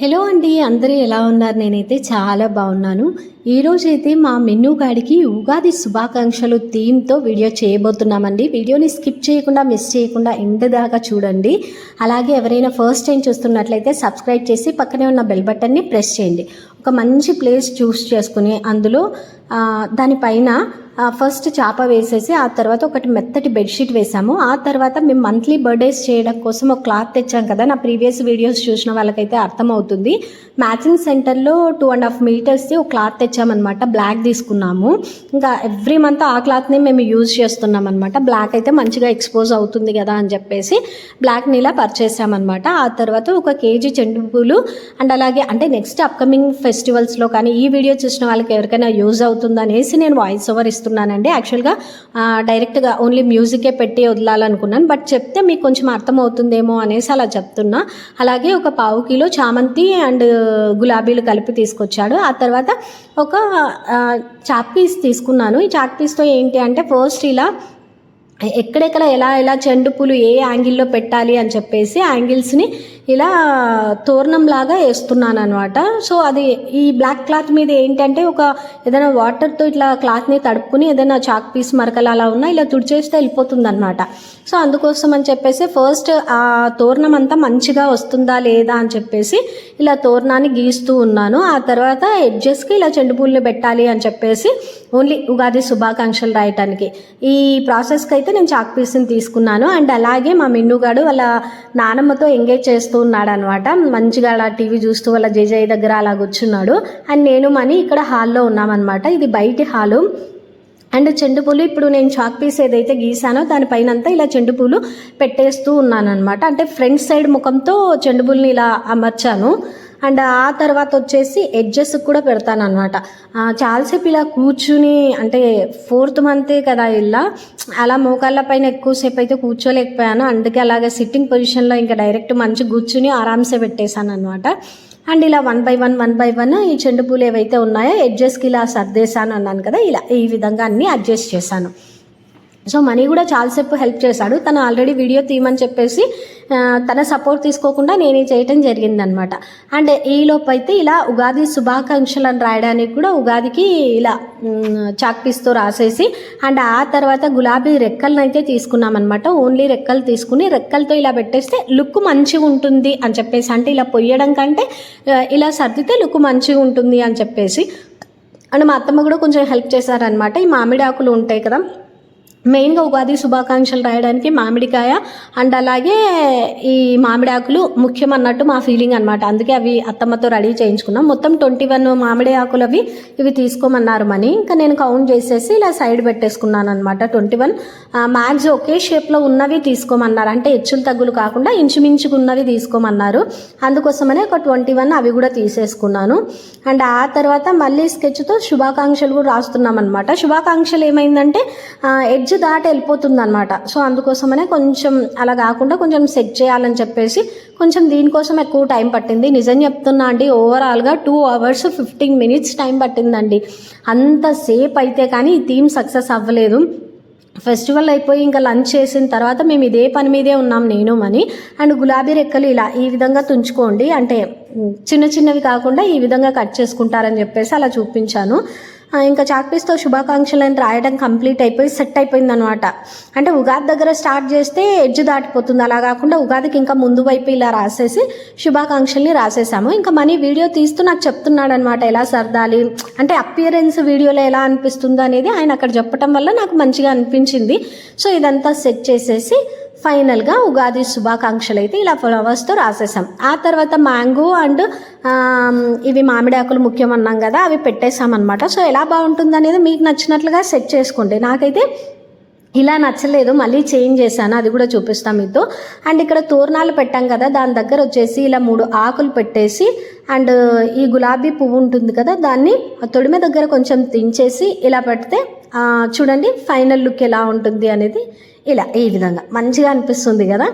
Hello అండి అందరూ ఎలా ఉన్నారు? నేనైతే చాలా బాగున్నాను. ఈరోజు అయితే మా మెనూ గాడికి ఉగాది శుభాకాంక్షలు థీమ్తో వీడియో చేయబోతున్నామండి. వీడియోని స్కిప్ చేయకుండా మిస్ చేయకుండా ఎండ్ దాకా చూడండి. అలాగే ఎవరైనా ఫస్ట్ టైం చూస్తున్నట్లయితే సబ్స్క్రైబ్ చేసి పక్కనే ఉన్న బెల్ బటన్ని ప్రెస్ చేయండి. ఒక మంచి ప్లేస్ చూస్ చేసుకుని అందులో దానిపైన ఫస్ట్ చేప వేసేసి ఆ తర్వాత ఒకటి మెత్తటి బెడ్షీట్ వేసాము. ఆ తర్వాత మేము మంత్లీ బర్త్డేస్ చేయడం కోసం ఒక క్లాత్ తెచ్చాం కదా నా ప్రీవియస్ వీడియోస్ చూసిన వాళ్ళకైతే అర్థమవుతుంది. మ్యాచింగ్ సెంటర్లో టూ అండ్ హాఫ్ మీటర్స్ది ఒక క్లాత్ తెచ్చామన్నమాట బ్లాక్ తీసుకున్నాము. ఇంకా ఎవ్రీ మంత్ ఆ క్లాత్ని మేము యూజ్ చేస్తున్నాం అనమాట బ్లాక్ అయితే మంచిగా ఎక్స్పోజ్ అవుతుంది కదా అని చెప్పేసి బ్లాక్ని ఇలా పర్చేసామన్నమాట ఆ తర్వాత ఒక కేజీ చెండు పూలు అండ్ అలాగే అంటే నెక్స్ట్ అప్కమింగ్ ఫెస్టివల్స్లో కానీ ఈ వీడియో చూసిన వాళ్ళకి ఎవరికైనా యూజ్ అవుతుందనేసి నేను వాయిస్ ఓవర్ చేస్తున్నానండి యాక్చువల్గా డైరెక్ట్గా ఓన్లీ మ్యూజికే పెట్టి వదలాలనుకున్నాను. బట్ చెప్తే మీకు కొంచెం అర్థమవుతుందేమో అనేసి అలా చెప్తున్నా. అలాగే ఒక పావు కిలో చామంతి అండ్ గులాబీలు కలిపి తీసుకొచ్చాడు. ఆ తర్వాత ఒక చాక్ పీస్ తీసుకున్నాను. ఈ చాక్ పీస్తో ఏంటి అంటే ఫస్ట్ ఇలా ఎక్కడెక్కడ ఎలా ఎలా చెండు పూలు ఏ యాంగిల్లో పెట్టాలి అని చెప్పేసి యాంగిల్స్ని ఇలా తోరణం లాగా వేస్తున్నాను అనమాట సో అది ఈ బ్లాక్ క్లాత్ మీద ఏంటంటే ఒక ఏదైనా వాటర్తో ఇట్లా క్లాత్ని తడుపుకుని ఏదైనా చాక్ పీస్ మరకలు అలా ఉన్నా ఇలా తుడిచేస్తే వెళ్ళిపోతుంది అనమాట సో అందుకోసం అని చెప్పేసి ఫస్ట్ ఆ తోరణం అంతా మంచిగా వస్తుందా లేదా అని చెప్పేసి ఇలా తోరణాన్ని గీస్తూ ఉన్నాను. ఆ తర్వాత ఎడ్జెస్కి ఇలా చెండు పూలు పెట్టాలి అని చెప్పేసి ఓన్లీ ఉగాది శుభాకాంక్షలు రాయటానికి. ఈ ప్రాసెస్కి అయితే నేను చాక్ పీస్ని తీసుకున్నాను. అండ్ అలాగే మా మిన్నుగాడు వాళ్ళ నానమ్మతో ఎంగేజ్ చేస్తూ ఉన్నాడు అనమాట మంచిగా అలా టీవీ చూస్తూ వాళ్ళ జేజయ్య దగ్గర అలా కూర్చున్నాడు. అండ్ నేను మనీ ఇక్కడ హాల్లో ఉన్నామన్నమాట ఇది బయటి హాలు. అండ్ చెండు పూలు ఇప్పుడు నేను చాక్ పీస్ ఏదైతే గీసానో దానిపైన అంతా ఇలా చెండు పూలు పెట్టేస్తూ ఉన్నాను అనమాట అంటే ఫ్రంట్ సైడ్ ముఖంతో చెండు పూలని ఇలా అమర్చాను. అండ్ ఆ తర్వాత వచ్చేసి ఎడ్జెస్ కూడా పెడతాను అనమాట చాలాసేపు ఇలా కూర్చుని అంటే ఫోర్త్ మంతే కదా ఇలా అలా మోకాళ్ళ పైన ఎక్కువసేపు అయితే కూర్చోలేకపోయాను. అందుకే అలాగే సిట్టింగ్ పొజిషన్లో ఇంకా డైరెక్ట్ మంచి కూర్చుని ఆరామ్సే పెట్టేశాను అనమాట అండ్ ఇలా one by one one by one ఈ చెండు పూలు ఏవైతే ఉన్నాయో ఎడ్జెస్కి ఇలా సర్దేశాను అన్నాను కదా ఇలా ఈ విధంగా అన్నీ అడ్జస్ట్ చేశాను. సో మనీ కూడా చాలాసేపు హెల్ప్ చేశాడు. తను ఆల్రెడీ వీడియో తీయమని చెప్పేసి తన సపోర్ట్ తీసుకోకుండా నేనే చేయటం జరిగిందనమాట. అండ్ ఈలోపు అయితే ఇలా ఉగాది శుభాకాంక్షలు అని రాయడానికి కూడా ఉగాదికి ఇలా చాక్పీస్తో రాసేసి అండ్ ఆ తర్వాత గులాబీ రెక్కలను అయితే తీసుకున్నామన్నమాట ఓన్లీ రెక్కలు తీసుకుని రెక్కలతో ఇలా పెట్టేస్తే లుక్ మంచిగా ఉంటుంది అని చెప్పేసి అంటే ఇలా పొయ్యడం కంటే ఇలా సర్దితే లుక్ మంచిగా ఉంటుంది అని చెప్పేసి. అండ్ మా అత్తమ్మ కూడా కొంచెం హెల్ప్ చేశారనమాట. ఈ మామిడి ఆకులు ఉంటాయి కదా మెయిన్గా ఉగాది శుభాకాంక్షలు రాయడానికి మామిడికాయ అండ్ అలాగే ఈ మామిడి ఆకులు ముఖ్యం అన్నట్టు మా ఫీలింగ్ అనమాట అందుకే అవి అత్తమ్మతో రెడీ చేయించుకున్నాం. మొత్తం ట్వంటీ వన్ మామిడి ఆకులు అవి ఇవి తీసుకోమన్నారు మని. ఇంకా నేను కౌంట్ చేసేసి ఇలా సైడ్ పెట్టేసుకున్నాను అనమాట ట్వంటీ వన్ మ్యాక్స్ ఒకే షేప్లో ఉన్నవి తీసుకోమన్నారు. అంటే హెచ్చులు తగ్గులు కాకుండా ఇంచుమించుగా ఉన్నవి తీసుకోమన్నారు. అందుకోసమనే ఒక ట్వంటీ వన్ అవి కూడా తీసేసుకున్నాను. అండ్ ఆ తర్వాత మళ్ళీ స్కెచ్తో శుభాకాంక్షలు కూడా రాస్తున్నాం అనమాట శుభాకాంక్షలు ఏమైందంటే ఎడ్జ్ దాటి వెళ్ళిపోతుంది అనమాట సో అందుకోసమనే కొంచెం అలా కాకుండా కొంచెం సెట్ చేయాలని చెప్పేసి కొంచెం దీనికోసం ఎక్కువ టైం పట్టింది. నిజం చెప్తున్నా అండి ఓవరాల్గా two hours fifteen minutes time పట్టిందండి. అంతసేపు అయితే కానీ ఈ థీమ్ సక్సెస్ అవ్వలేదు. ఫెస్టివల్ అయిపోయి ఇంకా లంచ్ చేసిన తర్వాత మేము ఇదే పని మీదే ఉన్నాం నేను మని. అండ్ గులాబీ రెక్కలు ఇలా ఈ విధంగా తుంచుకోండి. అంటే చిన్న చిన్నవి కాకుండా ఈ విధంగా కట్ చేసుకుంటారని చెప్పేసి అలా చూపించాను. ఇంకా చాక్పీస్తో శుభాకాంక్షలు అని రాయడం కంప్లీట్ అయిపోయి సెట్ అయిపోయింది అనమాట అంటే ఉగాది దగ్గర స్టార్ట్ చేస్తే ఎడ్జ్ దాటిపోతుంది. అలా కాకుండా ఉగాదికి ఇంకా ముందు వైపు ఇలా రాసేసి శుభాకాంక్షల్ని రాసేసాము. ఇంకా మనీ వీడియో తీస్తూ నాకు చెప్తున్నాడు అనమాట ఎలా సర్దాలి అంటే అపియరెన్స్ వీడియోలో ఎలా అనిపిస్తుందో అనేది ఆయన అక్కడ చెప్పటం వల్ల నాకు మంచిగా అనిపించింది. సో ఇదంతా సెట్ చేసేసి ఫైనల్గా ఉగాది శుభాకాంక్షలు అయితే ఇలా ఫ్లవర్స్తో రాసేసాం. ఆ తర్వాత మ్యాంగో అండ్ ఇవి మామిడి ఆకులు ముఖ్యం అన్నాం కదా అవి పెట్టేసామన్నమాట సో ఎలా బాగుంటుంది అనేది మీకు నచ్చినట్లుగా సెట్ చేసుకోండి. నాకైతే ఇలా నచ్చలేదు మళ్ళీ చేంజ్ చేశాను అది కూడా చూపిస్తాం మీతో. అండ్ ఇక్కడ తోరణాలు పెట్టాం కదా దాని దగ్గర వచ్చేసి ఇలా మూడు ఆకులు పెట్టేసి అండ్ ఈ గులాబీ పువ్వు ఉంటుంది కదా దాన్ని ఆ తొడిమ దగ్గర కొంచెం దించేసి ఇలా పెడితే చూడండి ఫైనల్ లుక్ ఎలా ఉంటుంది అనేది ఇలా ఈ విధంగా మంచిగా అనిపిస్తుంది కదా.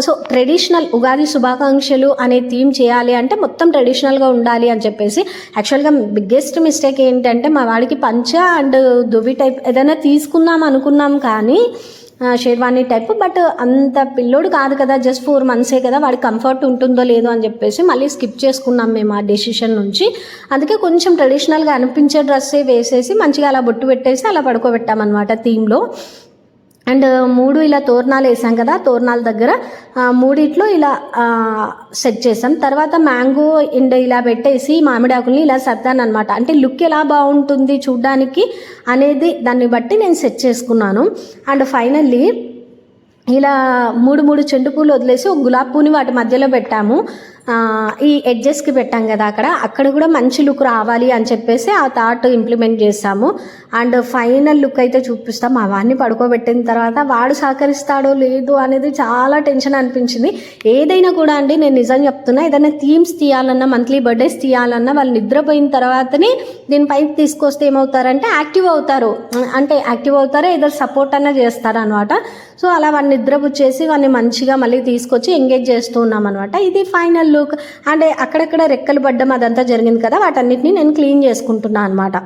సో ట్రెడిషనల్ ఉగాది శుభాకాంక్షలు అనే థీమ్ చేయాలి అంటే మొత్తం ట్రెడిషనల్గా ఉండాలి అని చెప్పేసి యాక్చువల్గా బిగ్గెస్ట్ మిస్టేక్ ఏంటంటే మా వాడికి పంచ అండ్ దువ్వి టైప్ ఏదైనా తీసుకుందాం అనుకున్నాం కానీ షేర్వాణి టైప్ బట్ అంత పిల్లోడు కాదు కదా జస్ట్ ఫోర్ మంత్సే కదా వాడికి కంఫర్ట్ ఉంటుందో లేదో అని చెప్పేసి మళ్ళీ స్కిప్ చేసుకున్నాం మేము ఆ డెసిషన్ నుంచి. అందుకే కొంచెం ట్రెడిషనల్గా అనిపించే డ్రెస్సే వేసేసి మంచిగా అలా బొట్టు పెట్టేసి అలా పడుకోబెట్టామన్నమాట థీమ్లో అండ్ మూడు ఇలా తోరణాలు వేసాం కదా తోరణాల దగ్గర మూడిట్లో ఇలా సెట్ చేసాం. తర్వాత మ్యాంగో అండ్ ఇలా పెట్టేసి మామిడి ఆకుల్ని ఇలా సర్దాను అనమాట అంటే లుక్ ఎలా బాగుంటుంది చూడ్డానికి అనేది దాన్ని బట్టి నేను సెట్ చేసుకున్నాను. అండ్ ఫైనల్లీ ఇలా మూడు మూడు చెండు పూలు వదిలేసి ఒక గులాబీ పూని వాటి మధ్యలో పెట్టాము. ఈ ఎడ్జెస్కి పెట్టాం కదా అక్కడ. అక్కడ కూడా మంచి లుక్ రావాలి అని చెప్పేసి ఆ థాట్ ఇంప్లిమెంట్ చేస్తాము అండ్ ఫైనల్ లుక్ అయితే చూపిస్తాం. అవన్నీ పడుకోబెట్టిన తర్వాత వాడు సహకరిస్తాడో లేదో అనేది చాలా టెన్షన్ అనిపించింది. ఏదైనా కూడా అండి నేను నిజం చెప్తున్నా ఏదైనా థీమ్స్ తీయాలన్నా మంత్లీ బర్త్డేస్ తీయాలన్నా వాళ్ళు నిద్రపోయిన తర్వాతనే దీని పైకి తీసుకొస్తే ఏమవుతారంటే యాక్టివ్ అవుతారు. అంటే యాక్టివ్ అవుతారో ఏదో సపోర్ట్ అన్నా చేస్తారు అనమాట సో అలా వాడిని నిద్రపుచ్చేసి వాడిని మంచిగా మళ్ళీ తీసుకొచ్చి ఎంగేజ్ చేస్తూ ఉన్నాం అనమాట ఇది ఫైనల్ లుక్ అంటే అక్కడక్కడ రెక్కలు పడ్డం అదంతా జరిగింది కదా వాటన్నిటిని నేను క్లీన్ చేసుకుంటున్నాను అనమాట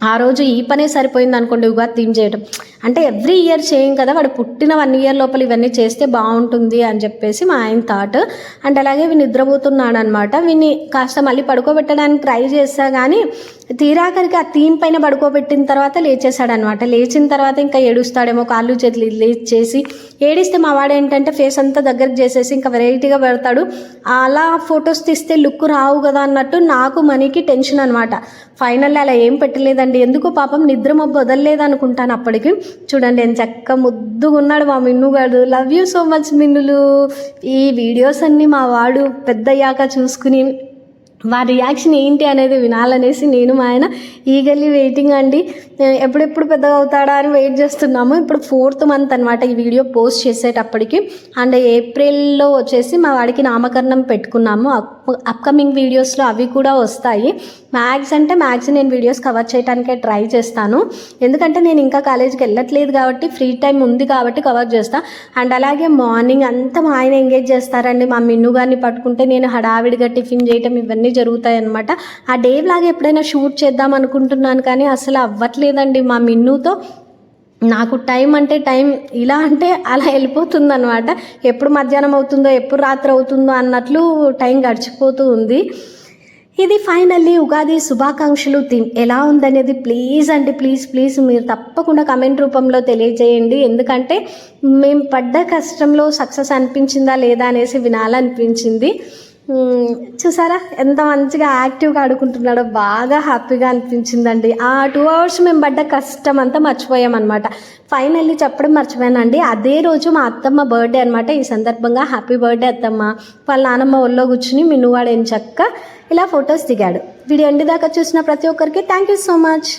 ఆ రోజు ఈ పనే సరిపోయింది అనుకోండి ఉగాది థీమ్ చేయడం అంటే ఎవ్రీ ఇయర్ చేయం కదా వాడు పుట్టిన వన్ ఇయర్ లోపల ఇవన్నీ చేస్తే బాగుంటుంది అని చెప్పేసి మా ఆయన థాట్ అండ్ అలాగే వీని నిద్రపోతున్నాడు అనమాట వీని కాస్త మళ్ళీ పడుకోబెట్టడానికి ట్రై చేస్తా కానీ తీరాకరికి ఆ థీమ్ పైన పడుకోబెట్టిన తర్వాత లేచేసాడనమాట అనమాట లేచిన తర్వాత ఇంకా ఏడుస్తాడేమో కాళ్ళు చేతులు లేచేసి ఏడిస్తే మా వాడు ఏంటంటే ఫేస్ అంతా దగ్గరకు చేసేసి ఇంకా వెరైటీగా పెడతాడు. అలా ఫొటోస్ తీస్తే లుక్ రావు కదా అన్నట్టు నాకు మనీకి టెన్షన్ అనమాట. ఫైనల్ అలా ఏం పెట్టలేదండి. ఎందుకు పాపం నిద్ర మబ్బు వదలలేదు అనుకుంటాను అప్పటికి. చూడండి నేను చక్క ముద్దుగా ఉన్నాడు మా మిన్నుగాడు లవ్ యూ సో మచ్ మిన్నులు. ఈ వీడియోస్ అన్నీ మా వాడు పెద్దయ్యాక చూసుకుని వారి రియాక్షన్ ఏంటి అనేది వినాలనేసి నేను మా ఆయన ఈగల్లీ వెయిటింగ్ అండి. ఎప్పుడెప్పుడు పెద్దగా అవుతాడా అని వెయిట్ చేస్తున్నాము. ఇప్పుడు ఫోర్త్ మంత్ అనమాట ఈ వీడియో పోస్ట్ చేసేటప్పటికి. అండ్ ఏప్రిల్లో వచ్చేసి మా వాడికి నామకరణం పెట్టుకున్నాము. అప్కమింగ్ వీడియోస్లో అవి కూడా వస్తాయి. మ్యాథ్స్ అంటే మ్యాథ్స్ నేను వీడియోస్ కవర్ చేయడానికే ట్రై చేస్తాను. ఎందుకంటే నేను ఇంకా కాలేజీకి వెళ్ళట్లేదు కాబట్టి ఫ్రీ టైం ఉంది కాబట్టి కవర్ చేస్తాను అండ్ అలాగే మార్నింగ్ అంతా మా ఆయన ఎంగేజ్ చేస్తారండి. మా మిన్ను గారిని పట్టుకుంటే నేను హడావిడిగా టిఫిన్ చేయటం ఇవన్నీ జరుగుతాయి అనమాట ఆ డే లాగా ఎప్పుడైనా షూట్ చేద్దాం అనుకుంటున్నాను కానీ అసలు అవ్వట్లేదండి మా మిన్నుతో. నాకు టైం అంటే టైం ఇలా అంటే అలా వెళ్ళిపోతుంది అనమాట ఎప్పుడు మధ్యాహ్నం అవుతుందో ఎప్పుడు రాత్రి అవుతుందో అన్నట్లు టైం గడిచిపోతూ ఉంది. ఇది ఫైనల్లీ ఉగాది శుభాకాంక్షలు థీమ్ ఎలా ఉందనేది ప్లీజ్ అండి ప్లీజ్ ప్లీజ్ మీరు తప్పకుండా కమెంట్ రూపంలో తెలియజేయండి. ఎందుకంటే మేము పడ్డ కష్టంలో సక్సెస్ అనిపించిందా లేదా అనేసి వినాలనిపించింది. చూసారా? ఎంత మంచిగా యాక్టివ్గా ఆడుకుంటున్నాడో బాగా హ్యాపీగా అనిపించిందండి. ఆ టూ అవర్స్ మేము పడ్డ కష్టం అంతా మర్చిపోయామన్నమాట ఫైనల్లీ చెప్పడం మర్చిపోయానండి. అదే రోజు మా అత్తమ్మ బర్త్డే అనమాట ఈ సందర్భంగా హ్యాపీ బర్త్డే అత్తమ్మ. వాళ్ళ నానమ్మ ఒళ్ళో కూర్చుని మిన్నువాడు చక్క ఇలా ఫొటోస్ దిగాడు. వీడియో ఎండి దాకా చూసిన ప్రతి ఒక్కరికి థ్యాంక్ యూ సో మచ్